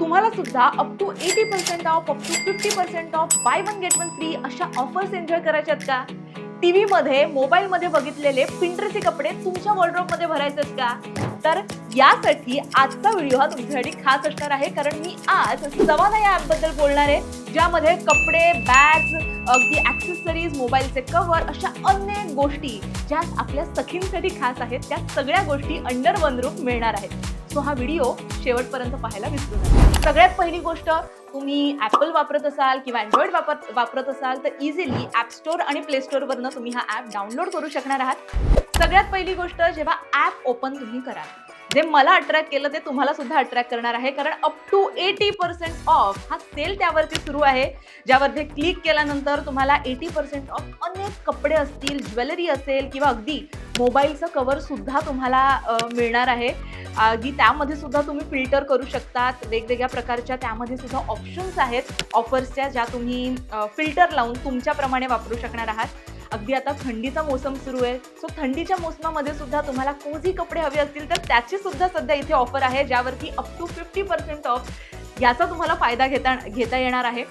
तुम्हाला सुद्धा up to eighty percent off up to fifty percent off buy one get one free अशा offers enjoy करायच्या आहेत का? टी व्हीमध्ये मोबाईलमध्ये बघितलेले पिंटरचे कपडे तुमच्या वॉर्ड्रॉपमध्ये भरायचे आहेत का? तर यासाठी आजचा व्हिडिओ हा तुमच्यासाठी खास असणार आहे. कारण मी आज सवाना या ॲपबद्दल बोलणार आहे ज्यामध्ये कपडे बॅग्स अगदी ॲक्सेसरीज मोबाईलचे कव्हर अशा अनेक गोष्टी ज्या आपल्या सखींसाठी खास आहेत. त्या सगळ्या गोष्टी अंडर वन रूप मिळणार आहेत. सो हा व्हिडिओ शेवटपर्यंत पाहायला विसरू नका. सगळ्यात पहिली गोष्ट तुम्ही ऍपल वापरत असाल किंवा अँड्रॉइड वापर वापरत असाल तर इझिली ॲप स्टोअर आणि प्ले स्टोअरवरनं तुम्ही हा ॲप डाउनलोड करू शकणार आहात. सगळ्यात पहिली गोष्ट जेव्हा ॲप ओपन तुम्ही कराल जे मला अट्रॅक्ट केलं ते तुम्हाला सुद्धा अट्रॅक्ट करणार आहे. कारण up to eighty percent off हा सेल त्यावरती सुरू आहे. ज्यावरती क्लिक केल्यानंतर तुम्हाला एटी पर्सेंट ऑफ अनेक कपडे असतील ज्वेलरी असेल किंवा अगदी मोबाईलचं कवर सुद्धा तुम्हाला मिळणार आहे. अगदी त्यामध्ये सुद्धा तुम्ही फिल्टर करू शकतात. वेगवेगळ्या प्रकारच्या त्यामध्ये सुद्धा ऑप्शन्स आहेत. ऑफर्सच्या ज्या तुम्ही फिल्टर लावून तुमच्याप्रमाणे वापरू शकणार आहात. अगदी आता थंडीचा मोसम सुरू आहे. सो थंडीच्या मोसमामध्ये सुद्धा तुम्हाला कोझी कपडे हवे असतील तर त्याची सुद्धा सध्या इथे ऑफर आहे ज्यावरती up to fifty percent off याचा तुम्हाला फायदा घेता घेता येणार आहे.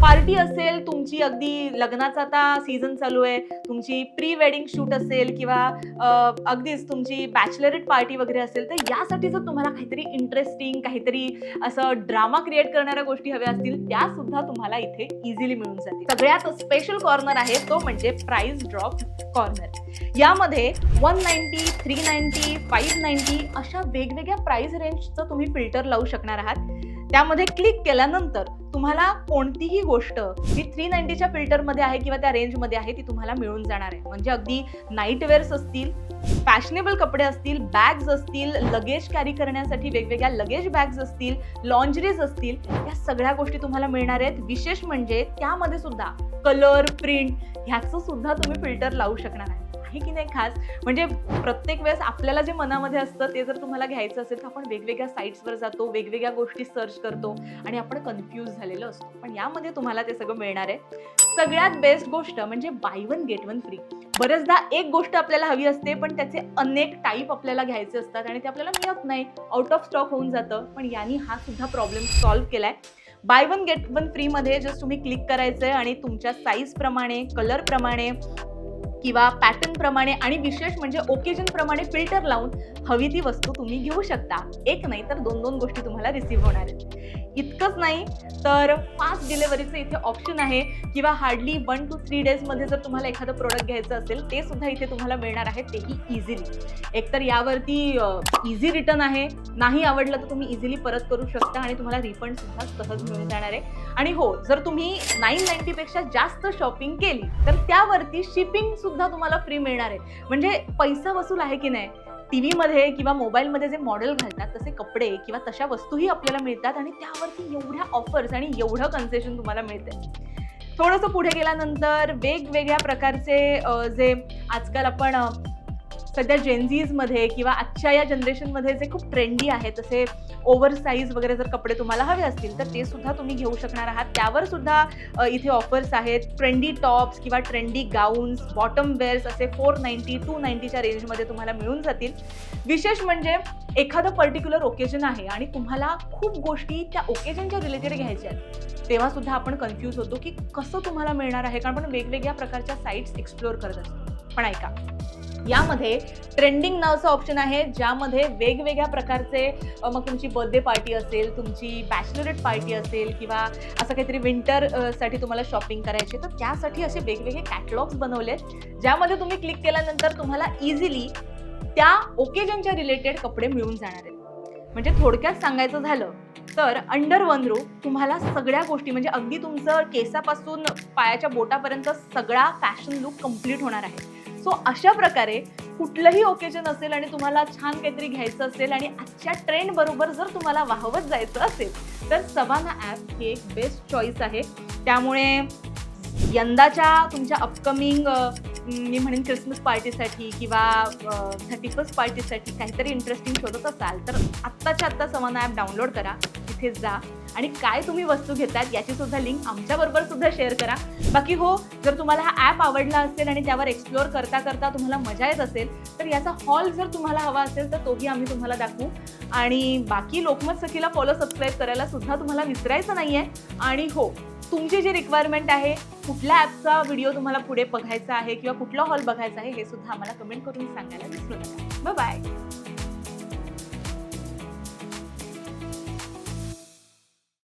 पार्टी असेल तुमची अगदी लग्नाचा आता सीझन चालू आहे तुमची प्री वेडिंग शूट असेल किंवा अगदीच तुमची बॅचलरेट पार्टी वगैरे असेल तर यासाठी जर तुम्हाला काहीतरी इंटरेस्टिंग काहीतरी असं ड्रामा क्रिएट करणाऱ्या गोष्टी हव्या असतील त्या सुद्धा तुम्हाला इथे इझिली मिळून जातील. सगळ्यात स्पेशल कॉर्नर आहे तो म्हणजे प्राइस ड्रॉप कॉर्नर यामध्ये one ninety three ninety five ninety अशा वेगवेगळ्या प्राइस रेंजचं तुम्ही फिल्टर लावू शकणार आहात. त्यामध्ये क्लिक केल्यानंतर तुम्हाला कोणतीही गोष्ट जी थ्री नाईन्टीच्या फिल्टरमध्ये आहे किंवा त्या रेंजमध्ये आहे ती तुम्हाला मिळून जाणार आहे. म्हणजे अगदी नाईटवेअर्स असतील फॅशनेबल कपडे असतील बॅग्स असतील लगेज कॅरी करण्यासाठी वेगवेगळ्या लगेज बॅग्स असतील लॉन्जरीज असतील या सगळ्या गोष्टी तुम्हाला मिळणार आहेत. विशेष म्हणजे त्यामध्ये सुद्धा कलर प्रिंट ह्याचं सुद्धा तुम्ही फिल्टर लावू शकणार आहे. आहे की नाही खास? म्हणजे प्रत्येक वेळेस आपल्याला जे मनामध्ये असतं ते जर तुम्हाला घ्यायचं असेल तर आपण वेगवेगळ्या साईट्सवर जातो वेगवेगळ्या गोष्टी सर्च करतो आणि आपण कन्फ्यूज झालेलो असतो. पण यामध्ये तुम्हाला ते सगळं मिळणार आहे. सगळ्यात बेस्ट गोष्ट म्हणजे buy one get one free बरेचदा एक गोष्ट आपल्याला हवी असते पण त्याचे अनेक टाईप आपल्याला घ्यायचे असतात आणि ते आपल्याला मिळत नाही. आउट ऑफ स्टॉक होऊन जातं. पण यांनी हा सुद्धा प्रॉब्लेम सॉल्व्ह केला आहे बाय वन गेट वन फ्रीमध्ये जस्ट तुम्ही क्लिक करायचं आहे आणि तुमच्या साईजप्रमाणे कलरप्रमाणे किंवा पॅटर्न प्रमाणे आणि विशेष म्हणजे ओकेजन प्रमाणे फिल्टर लावून हवी ती वस्तू तुम्ही घेऊ शकता. एक नाही तर दोन दोन गोष्टी तुम्हाला रिसीव्ह होणार आहेत. इतकंच नाही तर फास्ट डिलेवरीचं इथे ऑप्शन आहे. किंवा हार्डली वन टू थ्री डेजमध्ये जर तुम्हाला एखादं प्रोडक्ट घ्यायचं असेल ते सुद्धा इथे तुम्हाला मिळणार आहे तेही इझिली एकतर यावरती इझी रिटर्न आहे नाही आवडलं तर तुम्ही इझिली परत करू शकता आणि तुम्हाला रिफंड सुद्धा सहज मिळून जाणार आहे. आणि हो जर तुम्ही नाईन नाईन्टीपेक्षा जास्त शॉपिंग केली तर त्यावरती शिपिंग सुद्धा तुम्हाला फ्री मिळणार आहे. म्हणजे पैसा वसूल आहे की नाही? टी व्हीमध्ये किंवा मोबाईलमध्ये जे मॉडेल घालतात तसे कपडे किंवा तशा वस्तूही आपल्याला मिळतात आणि त्यावरती एवढ्या ऑफर्स आणि एवढं कन्सेशन तुम्हाला मिळते थोडंसं पुढे गेल्यानंतर वेगवेगळ्या प्रकारचे जे आजकाल आपण सध्या जेन्झीजमध्ये किंवा आजच्या या जनरेशनमध्ये जे खूप ट्रेंडी आहेत तसे ओव्हर साईज वगैरे जर कपडे तुम्हाला हवे असतील तर ते सुद्धा तुम्ही घेऊ शकणार आहात. त्यावर सुद्धा इथे ऑफर्स आहेत. ट्रेंडी टॉप्स किंवा ट्रेंडी गाऊन्स बॉटम वेअर्स असे फोर नाईन्टी टू नाईन्टीच्या रेंजमध्ये तुम्हाला मिळून जातील. विशेष म्हणजे एखादं पर्टिक्युलर ओकेजन आहे आणि तुम्हाला खूप गोष्टी त्या ओकेजनच्या रिलेटेड घ्यायच्या आहेत तेव्हा सुद्धा आपण कन्फ्यूज होतो की कसं तुम्हाला मिळणार आहे. कारण आपण वेगवेगळ्या प्रकारच्या साईट्स एक्सप्लोअर करत असतो. पण ऐका यामध्ये ट्रेंडिंग नावचं ऑप्शन आहे ज्यामध्ये वेगवेगळ्या प्रकारचे मग तुमची बर्थडे पार्टी असेल तुमची बॅचलरेट पार्टी असेल किंवा असं काहीतरी विंटरसाठी तुम्हाला शॉपिंग करायची तर त्यासाठी असे वेगवेगळे कॅटलॉग्स बनवलेत ज्यामध्ये तुम्ही क्लिक केल्यानंतर तुम्हाला इझिली त्या ओकेजनच्या रिलेटेड कपडे मिळून जाणार आहेत. म्हणजे थोडक्यात सांगायचं झालं तर अंडर वन रू तुम्हाला सगळ्या गोष्टी म्हणजे अगदी तुमचं केसापासून पायाच्या बोटापर्यंत सगळा फॅशन लुक कंप्लीट होणार आहे. सो अशा प्रकारे कुठलंही ओकेजन असेल आणि तुम्हाला छान काहीतरी घ्यायचं असेल आणि आजच्या ट्रेंड बरोबर जर तुम्हाला वाहवत जायचं असेल तर सवाना ॲप ही एक बेस्ट चॉईस आहे. त्यामुळे यंदाच्या तुमच्या अपकमिंग मी म्हणेन क्रिसमस पार्टीसाठी किंवा थर्टी फर्स्ट पार्टीसाठी काहीतरी इंटरेस्टिंग शोधत असाल तर आत्ताच्या आत्ता समान ॲप डाउनलोड करा तिथे जा. आणि काय तुम्ही वस्तू घेतात याची सुद्धा लिंक आमच्याबरोबर सुद्धा शेअर करा. बाकी हो जर तुम्हाला हा ॲप आवडला असेल आणि त्यावर एक्सप्लोअर करता करता तुम्हाला मजा येत असेल तर याचा हॉल जर तुम्हाला हवा असेल तर तोही आम्ही तुम्हाला दाखवू. आणि बाकी लोकमत सखीला फॉलो सबस्क्राईब करायला सुद्धा तुम्हाला विसरायचं नाही आहे आणि हो तुमची जी रिक्वायरमेंट आहे कुठल्या ॲपचा व्हिडिओ तुम्हाला पुढे बघायचा आहे किंवा कुठला हॉल बघायचा आहे हे सुद्धा आम्हाला कमेंट करून सांगायला विसरू नका. बाय